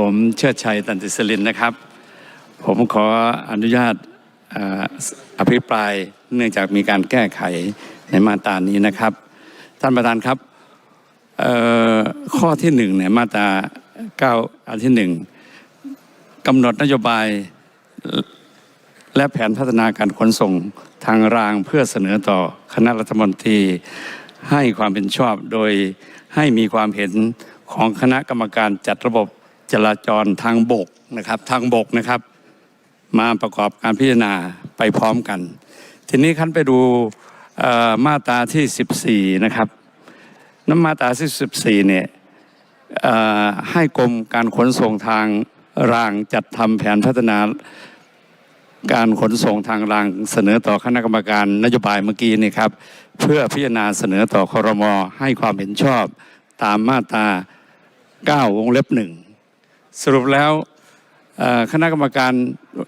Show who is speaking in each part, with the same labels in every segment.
Speaker 1: ผมเชิดชัยตันติสลินนะครับ ผมขออนุญาตอภิปรายเนื่องจากมีการแก้ไขในมาตรานี้นะครับ ท่านประธานครับข้อที่หนึ่งเนี่ยมาตราเก้าอันที่หนึ่งกำหนดนโยบายและแผนพัฒนาการขนส่งทางรางเพื่อเสนอต่อคณะรัฐมนตรี ให้ความเป็นชอบโดยให้มีความเห็นของคณะกรรมการจัดระบบ จราจรทางบกนะครับทางบกนะครับ มาประกอบการพิจารณาไปพร้อมกัน ทีนี้ขั้นไปดูมาตราที่ 14 นะครับน้ำมาตราที่ 14 เนี่ยเอ่อให้กรมการขนส่งทางรางจัดทำแผนพัฒนาการขนส่งทางรางเสนอต่อคณะกรรมการนโยบายเมื่อกี้นี่ครับ เพื่อพิจารณาเสนอต่อคอรมอให้ความเห็นชอบตามมาตรา 9 วงเล็บหนึ่ง สรุปแล้วคณะกรรมการ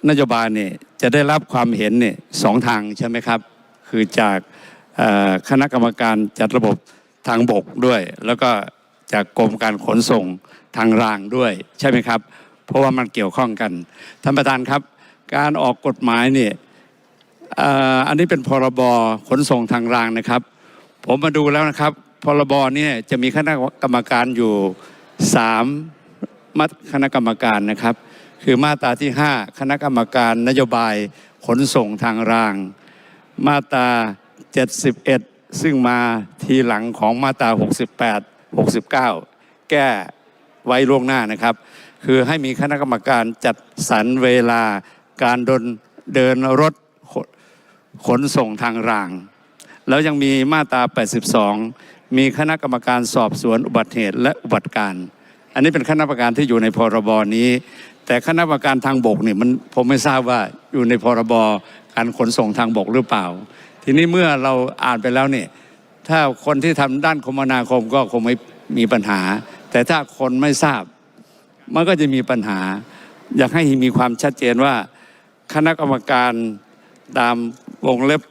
Speaker 1: นโยบายเนี่ยจะได้รับความเห็นเนี่ยสองทางใช่ไหมครับ คือจากคณะกรรมการจัดระบบทางบกด้วย แล้วก็จากกรมการขนส่งทางรางด้วยใช่ไหมครับ เพราะว่ามันเกี่ยวข้องกันท่านประธานครับ การออกกฎหมายเนี่ยอันนี้เป็นพรบขนส่งทางรางนะครับ ผมมาดูแล้วนะครับพรบเนี่ยจะมีคณะกรรมการอยู่สาม มัดคณะกรรมการนะครับ คือมาตราที่ 5 คณะกรรมการนโยบายขนส่งทางราง มาตรา 71 ซึ่งมาทีหลังของมาตรา 68 69 แก้ไว้ล่วงหน้านะครับ คือให้มีคณะกรรมการจัดสรรเวลาการเดินเดินรถขนขนส่งทางราง แล้วยังมีมาตรา 82 มีคณะกรรมการสอบสวนอุบัติเหตุและอุบัติการ อันนี้เป็นคณะกรรมการที่อยู่ในพรบนี้ แต่คณะกรรมการทางบกเนี่ยมันผมไม่ทราบว่าอยู่ในพรบการขนส่งทางบกหรือเปล่า ทีนี้เมื่อเราอ่านไปแล้วเนี่ยถ้าคนที่ทำด้านคมนาคมก็คงไม่มีปัญหา แต่ถ้าคนไม่ทราบมันก็จะมีปัญหา อยากให้มีความชัดเจนว่าคณะกรรมการตามวงเล็บ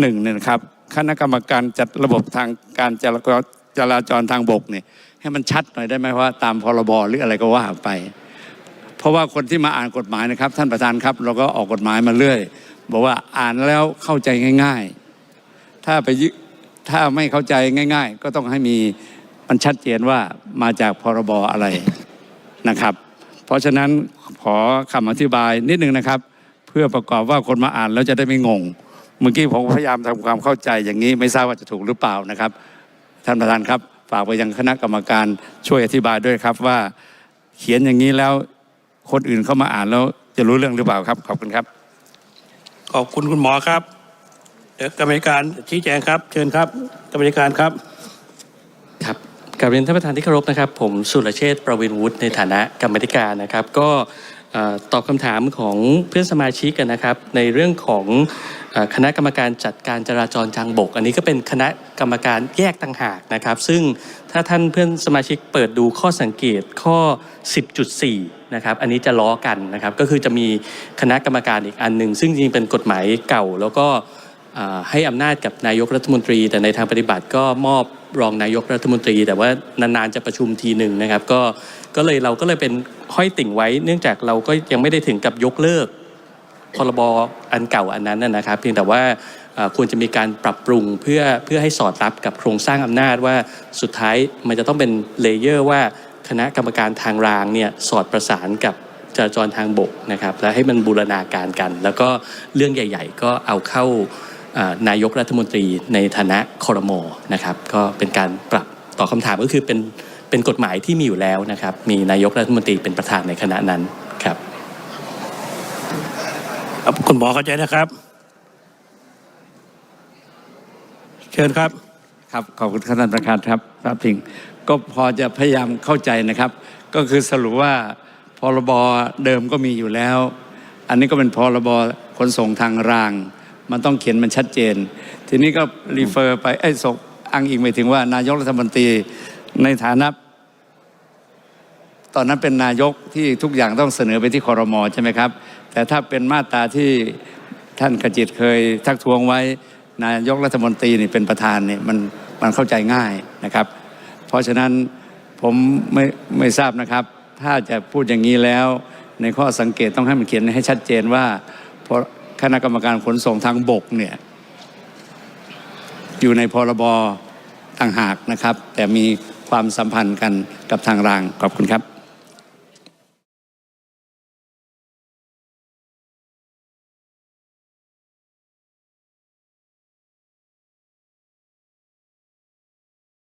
Speaker 1: หนึ่งเนี่ยนะครับ คณะกรรมการจัดระบบทางการจราจร จราจรทางบกเนี่ยให้มันชัดหน่อยได้ไหมว่าตามพรบหรืออะไรก็ว่าไป เพราะว่าคนที่มาอ่านกฎหมายนะครับ ท่านประธานครับ เราก็ออกกฎหมายมาเรื่อย บอกว่าอ่านแล้วเข้าใจง่าย ๆ ถ้าไปยึถ้าไม่เข้าใจง่าย ๆ ก็ต้องให้มีมันชัดเจนว่ามาจากพรบอะไรนะครับ เพราะฉะนั้นขอคำอธิบายนิดนึงนะครับ เพื่อประกอบว่าคนมาอ่านแล้วจะได้ไม่งง เมื่อกี้ผมพยายามทำความเข้าใจอย่างนี้ไม่ทราบว่าจะถูกหรือเปล่านะครับ ท่านประธานครับ ฝากไปยังคณะกรรมการช่วยอธิบายด้วยครับว่าเขียนอย่างนี้แล้วคนอื่นเข้ามาอ่านแล้วจะรู้เรื่องหรือเปล่าครับ ขอบคุณครับ
Speaker 2: ขอบคุณคุณหมอครับเดี๋ยวกรรมการชี้แจงครับ เชิญครับกรรมการครับ
Speaker 3: ครับกราบเรียนท่านประธานที่เคารพนะครับ ผมสุรเชษฐ์ประวินวุฒิในฐานะกรรมาธิการนะครับ ก็เอ่อ ตอบคำถามของเพื่อนสมาชิกกันนะครับ ในเรื่องของคณะกรรมการจัดการจราจรทางบก อันนี้ก็เป็นคณะกรรมการแยกต่างหากนะครับ ซึ่งถ้าท่านเพื่อนสมาชิกเปิดดูข้อสังเกตข้อ 10.4 นะครับ อันนี้จะล้อกันนะครับ ก็คือจะมีคณะกรรมการอีกอันหนึ่งซึ่งจริงเป็นกฎหมายเก่า แล้วก็ให้อำนาจกับนายกรัฐมนตรี แต่ในทางปฏิบัติก็มอบรองนายกรัฐมนตรี แต่ว่านานๆจะประชุมทีหนึ่งนะครับ ก็ก็เลยเราก็เลยเป็น ห้อยติ่งไว้ เนื่องจากเราก็ยังไม่ได้ถึงกับยกเลิกพรบอันเก่าอันนั้นนะครับ เพียงแต่ว่าควรจะมีการปรับปรุงเพื่อเพื่อให้สอดรับกับโครงสร้างอำนาจว่าสุดท้ายมันจะต้องเป็นเลเยอร์ว่าคณะกรรมการทางรางเนี่ยสอดประสานกับจราจรทางบกนะครับและให้มันบูรณาการกัน แล้วก็เรื่องใหญ่ ๆ ก็เอาเข้านายกรัฐมนตรีในฐานะคอรมอนะครับ ก็เป็นการปรับต่อคำถามก็คือเป็น เป็นกฎหมายที่มีอยู่แล้วนะครับ มีนายกรัฐมนตรีเป็นประธานในคณะนั้นครับ
Speaker 2: คุณหมอเข้าใจนะครับ เชิญครับ
Speaker 1: ครับขอบคุณท่านประธานครับครับพิงก็พอจะพยายามเข้าใจนะครับ ก็คือสรุปว่าพรบเดิมก็มีอยู่แล้ว อันนี้ก็เป็นพรบขนส่งทางราง มันต้องเขียนมันชัดเจน ทีนี้ก็รีเฟอร์ไปไอ้ยส่งอ้างอิงไปถึงว่านายกรัฐมนตรีในฐานะ ตอนนั้นเป็นนายกที่ทุกอย่างต้องเสนอไปที่คอรมอใช่ไหมครับ แต่ถ้าเป็นมาตราที่ท่านกจิตเคยทักท้วงไว้นายกรัฐมนตรีนี่เป็นประธานนี่มันมันเข้าใจง่ายนะครับ เพราะฉะนั้นผมไม่ไม่ทราบนะครับ ถ้าจะพูดอย่างนี้แล้วในข้อสังเกตต้องให้มันเขียนให้ชัดเจนว่าเพราะคณะกรรมการขนส่งทางบกเนี่ยอยู่ในพรบต่างหากนะครับ แต่มีความสัมพันธ์กันกับทางรางขอบคุณครับ